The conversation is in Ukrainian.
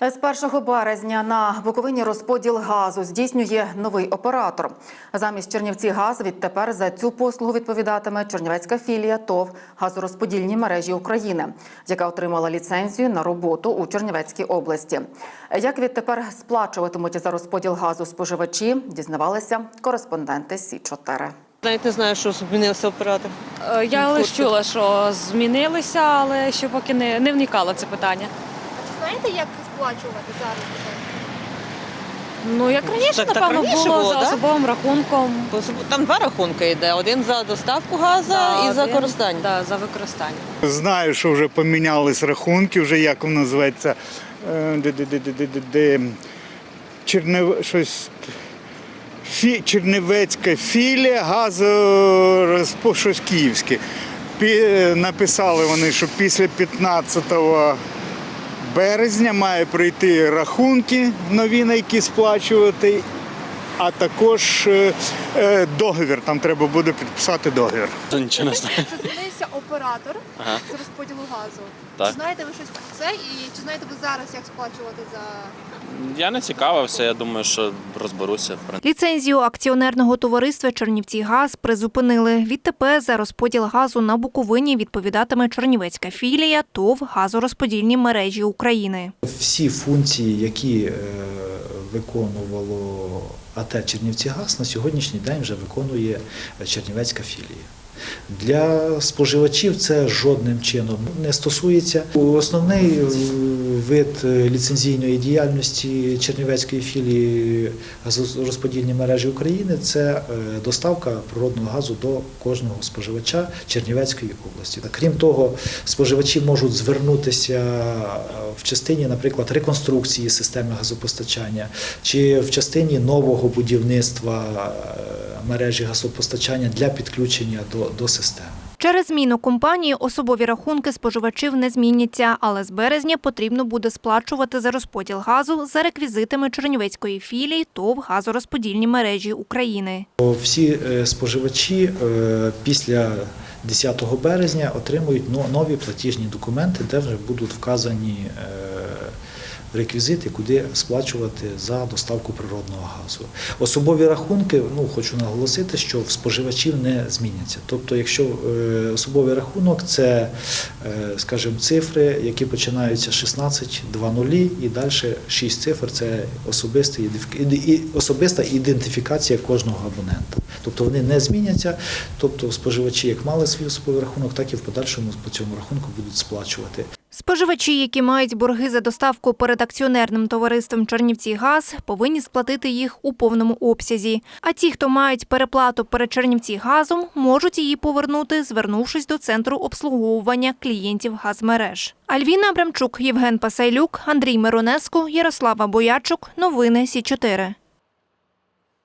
З 1 березня на Буковині розподіл газу здійснює новий оператор. Замість Чернівці газ відтепер за цю послугу відповідатиме Чернівецька філія ТОВ газорозподільні мережі України, яка отримала ліцензію на роботу у Чернівецькій області. Як відтепер сплачуватимуть за розподіл газу споживачі, дізнавалися кореспонденти Сі 4 Навіть не знаю, що змінився оператор. Е, Я лише чула, що змінилися, але ще поки не, не вникала це питання. Чи знаєте, як сплачувати зараз? Ну як раніше, Так- так напевно, раніше було, було, за да? особовим рахунком. Там два рахунки йде: один за доставку газу і за один- користання. Да, за використання. Знаю, що вже помінялись рахунки, вже як воно називається. е, Чернев... щось. Фі... Чернівецька філія газорозпо... щось київське. Пі... Написали вони, що після 15 березня має прийти рахунки нові, на які сплачувати, а також е, е, договір. Там треба буде підписати договір. Нічого не знаю. Оператор Ага. з розподілу газу? Так. Чи знаєте ви щось про це? І чи знаєте ви зараз, як сплачувати за Я не цікавився, я думаю, що розберуся. в принципі. Ліцензію акціонерного товариства Чернівці Газ призупинили. Відтепер за розподіл газу на Буковині відповідатиме Чернівецька філія ТОВ газорозподільні мережі України. Всі функції, які е, виконувало АТ Чернівцігаз, на сьогоднішній день вже виконує Чернівецька філія. Для споживачів це жодним чином не стосується. Основний е, вид е, ліцензійної діяльності Чернівецької філії газорозподільні мережі України це е, доставка природного газу до кожного споживача Чернівецької області. Крім того, споживачі можуть звернутися в частині, наприклад, реконструкції системи газопостачання чи в частині нового будівництва мережі газопостачання для підключення до, до системи. Через зміну компанії особові рахунки споживачів не зміняться, але з березня потрібно буде сплачувати за розподіл газу за реквізитами Чернівецької філії ТОВ газорозподільні мережі України. Всі е, споживачі е, після 10 березня отримують но- нові платіжні документи, де вже будуть вказані е, реквізити, куди сплачувати за доставку природного газу. Особові рахунки, ну хочу наголосити, що в споживачів не зміняться. Тобто, якщо е, особовий рахунок це, е, скажімо, цифри, які починаються 16, 2 нулі і далі 6 цифр це особиста ідентифікація кожного абонента. Тобто вони не зміняться. Тобто споживачі як мали свій особовий рахунок, так і в подальшому по цьому рахунку будуть сплачувати. Споживачі, які мають борги за доставку перед акціонерним товариством Чернівці Газ, повинні сплатити їх у повному обсязі. А ті, хто мають переплату перед Чернівці Газом, можуть її повернути, звернувшись до центру обслуговування клієнтів газмереж. Альвіна Абрамчук, Євген Пасайлюк, Андрій Миронеско, Ярослава Боячук. Новини Сі 4